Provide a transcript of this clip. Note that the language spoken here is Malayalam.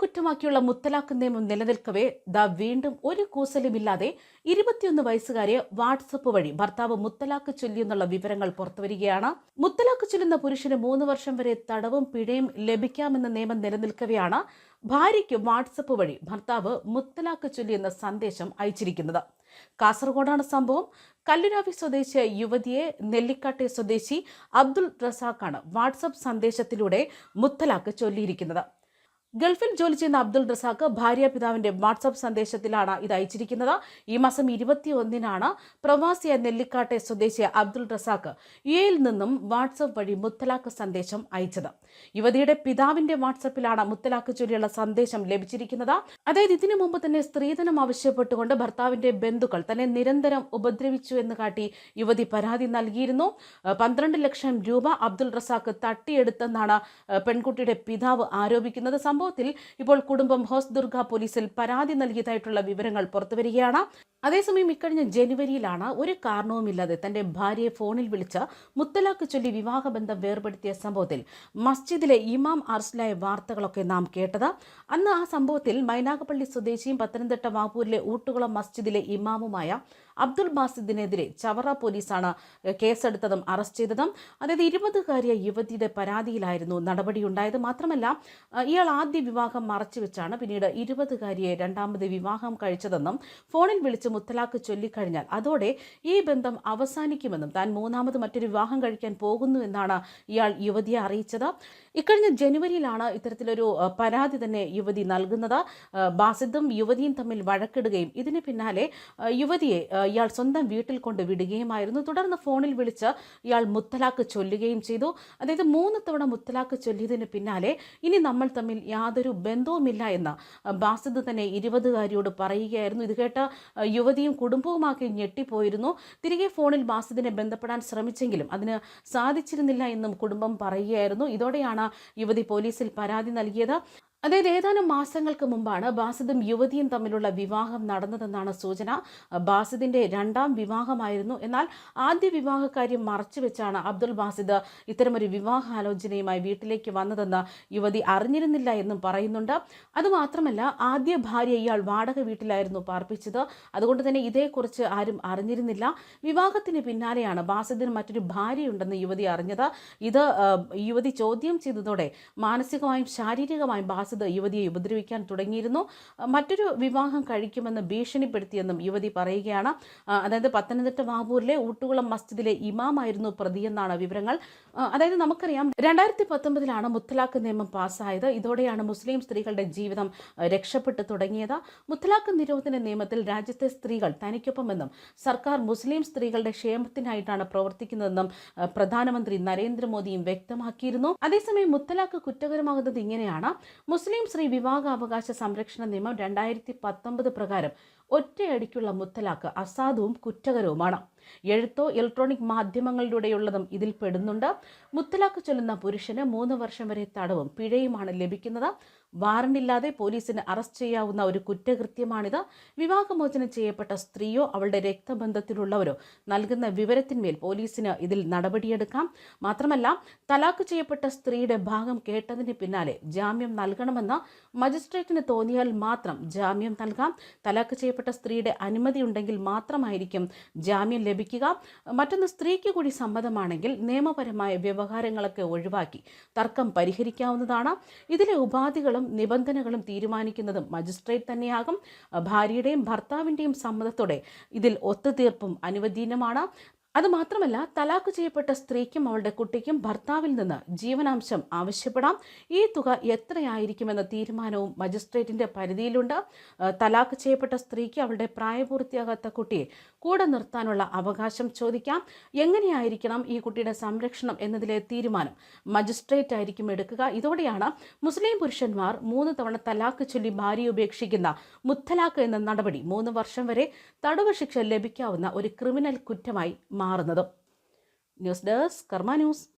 കുറ്റമാക്കിയുള്ള മുത്തലാഖ് നിയമം നിലനിൽക്കവേ ദ വീണ്ടും ഒരു കൂസലുമില്ലാതെ ഇരുപത്തിയൊന്ന് വയസ്സുകാരെ വാട്സപ്പ് വഴി ഭർത്താവ് മുത്തലാഖ് ചൊല്ലിയെന്നുള്ള വിവരങ്ങൾ പുറത്തുവരികയാണ്. മുത്തലാഖ് ചൊല്ലുന്ന പുരുഷന് മൂന്ന് വർഷം വരെ തടവും പിഴയും ലഭിക്കാമെന്ന നിയമം നിലനിൽക്കവെയാണ് ഭാര്യയ്ക്ക് വാട്സപ്പ് വഴി ഭർത്താവ് മുത്തലാഖ് ചൊല്ലിയെന്ന സന്ദേശം അയച്ചിരിക്കുന്നത്. കാസർഗോഡാണ് സംഭവം. കല്ലുരാവി സ്വദേശിയ യുവതിയെ നെല്ലിക്കാട്ടെ സ്വദേശി അബ്ദുൾ റസാഖാണ് വാട്സപ്പ് സന്ദേശത്തിലൂടെ മുത്തലാഖ് ചൊല്ലിയിരിക്കുന്നത്. ഗൾഫിൽ ജോലി ചെയ്യുന്ന അബ്ദുൾ റസാഖ് ഭാര്യ പിതാവിന്റെ വാട്സപ്പ് സന്ദേശത്തിലാണ് ഇത് അയച്ചിരിക്കുന്നത്. ഈ മാസം ഇരുപത്തിയൊന്നിനാണ് പ്രവാസിയ നെല്ലിക്കാട്ടെ സ്വദേശി അബ്ദുൾ റസാഖ് യു എയിൽ നിന്നും വാട്സപ്പ് വഴി മുത്തലാഖ് സന്ദേശം അയച്ചത്. യുവതിയുടെ പിതാവിന്റെ വാട്സപ്പിലാണ് മുത്തലാഖ് ചൊല്ലിയുള്ള സന്ദേശം ലഭിച്ചിരിക്കുന്നത്. അതായത് ഇതിനു മുമ്പ് തന്നെ സ്ത്രീധനം ആവശ്യപ്പെട്ടുകൊണ്ട് ഭർത്താവിന്റെ ബന്ധുക്കൾ തന്നെ നിരന്തരം ഉപദ്രവിച്ചു എന്ന് കാട്ടി യുവതി പരാതി നൽകിയിരുന്നു. പന്ത്രണ്ട് ലക്ഷം രൂപ അബ്ദുൾ റസാഖ് തട്ടിയെടുത്തെന്നാണ് പെൺകുട്ടിയുടെ പിതാവ് ആരോപിക്കുന്നത്. സംഭവത്തിൽ ഇപ്പോൾ കുടുംബം ഹോസ്ദുർഗ പോലീസിൽ പരാതി നൽകിയതായിട്ടുള്ള വിവരങ്ങൾ പുറത്തുവരികയാണ്. അതേസമയം ഇക്കഴിഞ്ഞ ജനുവരിയിലാണ് ഒരു കാരണവുമില്ലാതെ തന്റെ ഭാര്യയെ ഫോണിൽ വിളിച്ച് മുത്തലാഖ് ചൊല്ലി വിവാഹബന്ധം വേർപെടുത്തിയ സംഭവത്തിൽ മസ്ജിദിലെ ഇമാം അറസ്റ്റിലായ വാർത്തകളൊക്കെ നാം കേട്ടത്. അന്ന് ആ സംഭവത്തിൽ മൈനാഗപ്പള്ളി സ്വദേശിയും പത്തനംതിട്ട വാപ്പൂരിലെ ഊട്ടുകുളം മസ്ജിദിലെ ഇമാമുമായ അബ്ദുൾ ബാസിദിനെതിരെ ചവറ പോലീസാണ് കേസെടുത്തതും അറസ്റ്റ് ചെയ്തതും. അതായത് ഇരുപതുകാരിയ യുവതിയുടെ പരാതിയിലായിരുന്നു നടപടിയുണ്ടായത്. മാത്രമല്ല ഇയാൾ ആദ്യ വിവാഹം മറച്ചുവെച്ചാണ് പിന്നീട് ഇരുപതുകാരിയെ രണ്ടാമത് വിവാഹം കഴിച്ചതെന്നും ഫോണിൽ വിളിച്ച് മുത്തലാഖ് ചൊല്ലിക്കഴിഞ്ഞാൽ അതോടെ ഈ ബന്ധം അവസാനിക്കുമെന്നും താൻ മൂന്നാമത് മറ്റൊരു വിവാഹം കഴിക്കാൻ പോകുന്നു എന്നാണ് ഇയാൾ യുവതിയെ അറിയിച്ചത്. ഇക്കഴിഞ്ഞ ജനുവരിയിലാണ് ഇത്തരത്തിലൊരു പരാതി തന്നെ യുവതി നൽകുന്നത്. ബാസിദും യുവതിയും തമ്മിൽ വഴക്കിടുകയും ഇതിന് പിന്നാലെ യുവതിയെ ഇയാൾ സ്വന്തം വീട്ടിൽ കൊണ്ട് വിടുകയുമായിരുന്നു. തുടർന്ന് ഫോണിൽ വിളിച്ച് ഇയാൾ മുത്തലാഖ് ചൊല്ലുകയും ചെയ്തു. അതായത് മൂന്ന് തവണ മുത്തലാഖ് ചൊല്ലിയതിന് പിന്നാലെ ഇനി നമ്മൾ തമ്മിൽ യാതൊരു ബന്ധവുമില്ല എന്ന് ബാസിദ് തന്നെ ഇരുപതുകാരിയോട് പറയുകയായിരുന്നു. ഇത് കേട്ട യുവതിയും കുടുംബവുമാക്കി ഞെട്ടിപ്പോയിരുന്നു. തിരികെ ഫോണിൽ ബാസിദിനെ ബന്ധപ്പെടാൻ ശ്രമിച്ചെങ്കിലും അതിന് സാധിച്ചിരുന്നില്ല എന്നും കുടുംബം പറയുകയായിരുന്നു. ഇതോടെയാണ് യുവതി പോലീസിൽ പരാതി നൽകിയത്. അതായത് ഏതാനും മാസങ്ങൾക്ക് മുമ്പാണ് ബാസിദും യുവതിയും തമ്മിലുള്ള വിവാഹം നടന്നതെന്നാണ് സൂചന. ബാസിദിന്റെ രണ്ടാം വിവാഹമായിരുന്നു. എന്നാൽ ആദ്യ വിവാഹകാര്യം മറച്ചുവെച്ചാണ് അബ്ദുൾ ബാസിദ് ഇത്തരമൊരു വിവാഹാലോചനയുമായി വീട്ടിലേക്ക് വന്നതെന്ന് യുവതി അറിഞ്ഞിരുന്നില്ല എന്നും പറയുന്നുണ്ട്. അതുമാത്രമല്ല ആദ്യ ഭാര്യ ഇയാൾ വാടക വീട്ടിലായിരുന്നു പാർപ്പിച്ചത്. അതുകൊണ്ട് തന്നെ ഇതേക്കുറിച്ച് ആരും അറിഞ്ഞിരുന്നില്ല. വിവാഹത്തിന് പിന്നാലെയാണ് ബാസിദിന് മറ്റൊരു ഭാര്യയുണ്ടെന്ന് യുവതി അറിഞ്ഞത്. ഇത് യുവതി ചോദ്യം ചെയ്തതോടെ മാനസികമായും ശാരീരികമായും ബാസിദ് യുവതിയെ ഉപദ്രവിക്കാൻ തുടങ്ങിയിരുന്നു. മറ്റൊരു വിവാഹം കഴിക്കുമെന്ന് ഭീഷണിപ്പെടുത്തിയെന്നും യുവതി പറയുകയാണ്. അതായത് പത്തനംതിട്ട വാവൂരിലെ ഊട്ടുകുളം മസ്ജിദിലെ ഇമാമായിരുന്നു പ്രതിയെന്നാണ് വിവരങ്ങൾ. അതായത് നമുക്കറിയാം രണ്ടായിരത്തി പത്തൊമ്പതിലാണ് മുത്തലാഖ് നിയമം പാസ്സായത്. ഇതോടെയാണ് മുസ്ലിം സ്ത്രീകളുടെ ജീവിതം രക്ഷപ്പെട്ടു തുടങ്ങിയത്. മുത്തലാഖ് നിരോധന നിയമത്തിൽ രാജ്യത്തെ സ്ത്രീകൾ തനിക്കൊപ്പമെന്നും സർക്കാർ മുസ്ലിം സ്ത്രീകളുടെ ക്ഷേമത്തിനായിട്ടാണ് പ്രവർത്തിക്കുന്നതെന്നും പ്രധാനമന്ത്രി നരേന്ദ്രമോദിയും വ്യക്തമാക്കിയിരുന്നു. അതേസമയം മുത്തലാഖ് കുറ്റകരമാകുന്നത് ഇങ്ങനെയാണ്. മുസ്ലിം സ്ത്രീ വിവാഹാവകാശ സംരക്ഷണ നിയമം രണ്ടായിരത്തി പത്തൊമ്പത് പ്രകാരം ഒറ്റയടിക്കുള്ള മുത്തലാക്ക് അസാധുവും കുറ്റകരവുമാണ്. എഴുത്തോ ഇലക്ട്രോണിക് മാധ്യമങ്ങളിലൂടെയുള്ളതും ഇതിൽ പെടുന്നുണ്ട്. മുത്തലാക്ക് ചൊല്ലുന്ന പുരുഷന് മൂന്ന് വർഷം വരെ തടവും പിഴയുമാണ് ലഭിക്കുന്നത്. വാറണ്ടില്ലാതെ പോലീസിന് അറസ്റ്റ് ചെയ്യാവുന്ന ഒരു കുറ്റകൃത്യമാണിത്. വിവാഹമോചനം ചെയ്യപ്പെട്ട സ്ത്രീയോ അവളുടെ രക്തബന്ധത്തിലുള്ളവരോ നൽകുന്ന വിവരത്തിന്മേൽ പോലീസിന് ഇതിൽ നടപടിയെടുക്കാം. മാത്രമല്ല തലാക്ക് ചെയ്യപ്പെട്ട സ്ത്രീയുടെ ഭാഗം കേട്ടതിന് പിന്നാലെ ജാമ്യം നൽകണമെന്ന് മജിസ്ട്രേറ്റിന് തോന്നിയാൽ മാത്രം ജാമ്യം നൽകാം. തലാക്ക് ചെയ്യപ്പെട്ട സ്ത്രീയുടെ അനുമതി ഉണ്ടെങ്കിൽ മാത്രമായിരിക്കും ജാമ്യം ലഭിക്കുക. മറ്റൊന്ന് സ്ത്രീക്ക് കൂടി സമ്മതമാണെങ്കിൽ നിയമപരമായ വ്യവഹാരങ്ങളൊക്കെ ഒഴിവാക്കി തർക്കം പരിഹരിക്കാവുന്നതാണ്. ഇതിലെ ഉപാധികളും നിബന്ധനകളും തീരുമാനിക്കുന്നതും മജിസ്ട്രേറ്റ് തന്നെയാകും. ഭാര്യയുടെയും ഭർത്താവിന്റെയും സമ്മതത്തോടെ ഇതിൽ ഒത്തുതീർപ്പും അനുവദീനമാണ് അതുമാത്രമല്ല തലാക്ക് ചെയ്യപ്പെട്ട സ്ത്രീക്കും അവളുടെ കുട്ടിക്കും ഭർത്താവിൽ നിന്ന് ജീവനാംശം ആവശ്യപ്പെടാം. ഈ തുക എത്രയായിരിക്കുമെന്ന തീരുമാനവും മജിസ്ട്രേറ്റിന്റെ പരിധിയിലുണ്ട്. തലാക്ക് ചെയ്യപ്പെട്ട സ്ത്രീക്ക് അവളുടെ പ്രായപൂർത്തിയാകാത്ത കുട്ടിയെ കൂടെ നിർത്താനുള്ള അവകാശം ചോദിക്കാം. എങ്ങനെയായിരിക്കണം ഈ കുട്ടിയുടെ സംരക്ഷണം എന്നതിലെ തീരുമാനം മജിസ്ട്രേറ്റ് ആയിരിക്കും എടുക്കുക. ഇതോടെയാണ് മുസ്ലിം പുരുഷന്മാർ മൂന്ന് തവണ തലാക്ക് ചൊല്ലി ഭാര്യയെ ഉപേക്ഷിക്കുന്ന മുത്തലാക്ക് എന്ന നടപടി മൂന്ന് വർഷം വരെ തടവ് ശിക്ഷ ലഭിക്കാവുന്ന ഒരു ക്രിമിനൽ കുറ്റമായി മാറുന്നത്. News desk Karma news.